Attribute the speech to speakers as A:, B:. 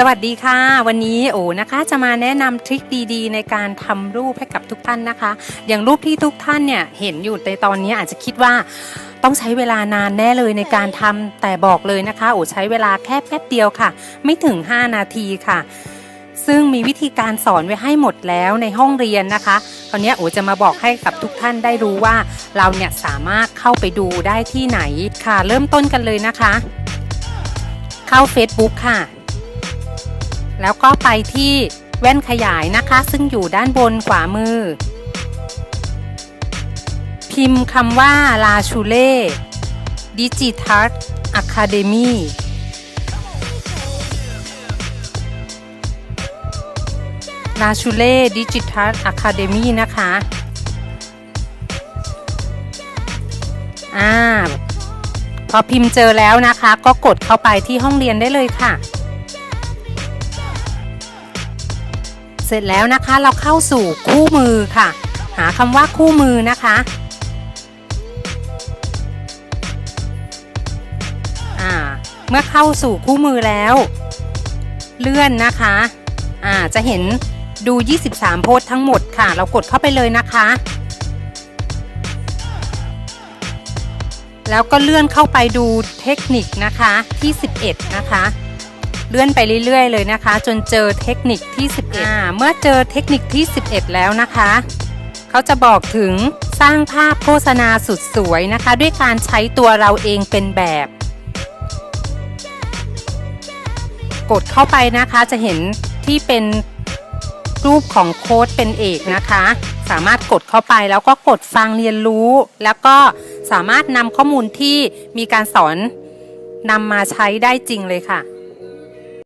A: สวัสดีค่ะ วันนี้โอ้นะคะจะมาแนะนำทริคดีๆ ในการทำรูปให้กับทุกท่านนะคะ อย่างรูปที่ทุกท่านเนี่ยเห็นอยู่ในตอนนี้อาจจะคิดว่าต้องใช้เวลานานแน่เลยในการทำแต่บอกเลยนะคะ โอ้ใช้เวลาแค่แป๊บเดียวค่ะ ไม่ถึง 5 นาทีค่ะ ซึ่งมีวิธีการสอนไว้ให้หมดแล้วในห้องเรียนนะคะคราวนี้โอจะมาบอกให้กับทุกท่านได้รู้ว่า เราเนี่ยสามารถเข้าไปดูได้ที่ไหนค่ะ เริ่มต้นกันเลยนะคะ เข้า Facebook ค่ะ แล้วก็ไปที่แว่นขยายนะคะ ซึ่งอยู่ด้านบนขวามือ พิมพ์คำว่าลาชูเล่ดิจิทัลอะคาเดมีลาชูเล่ดิจิทัลอะคาเดมีนะคะอ่าพอพิมพ์เจอแล้วนะคะ ก็กดเข้าไปที่ห้องเรียนได้เลยค่ะ เสร็จแล้วนะคะ เราเข้าสู่คู่มือค่ะ หาคำว่าคู่มือนะคะเมื่อเข้าสู่คู่มือแล้ว เลื่อนนะคะอ่าจะเห็นดู 23 โพสทั้งหมดค่ะ เรากดเข้าไปเลยนะคะ แล้วก็เลื่อนเข้าไปดูเทคนิคนะคะที่ 11 นะคะ เลื่อนไปเรื่อยๆ เลยนะคะ จนเจอเทคนิคที่ 11อ่าเมื่อเจอเทคนิคที่ 11 แล้วนะคะ เขาจะบอกถึงสร้างภาพโฆษณาสุดสวยนะคะ ด้วยการใช้ตัวเราเองเป็นแบบ กดเข้าไปนะคะจะเห็นที่เป็นรูปของโค้ดเป็นเอกนะคะ สามารถกดเข้าไปแล้วก็กดฟังเรียนรู้ แล้วก็สามารถนำข้อมูลที่มีการสอนนำมาใช้ได้จริงเลยค่ะ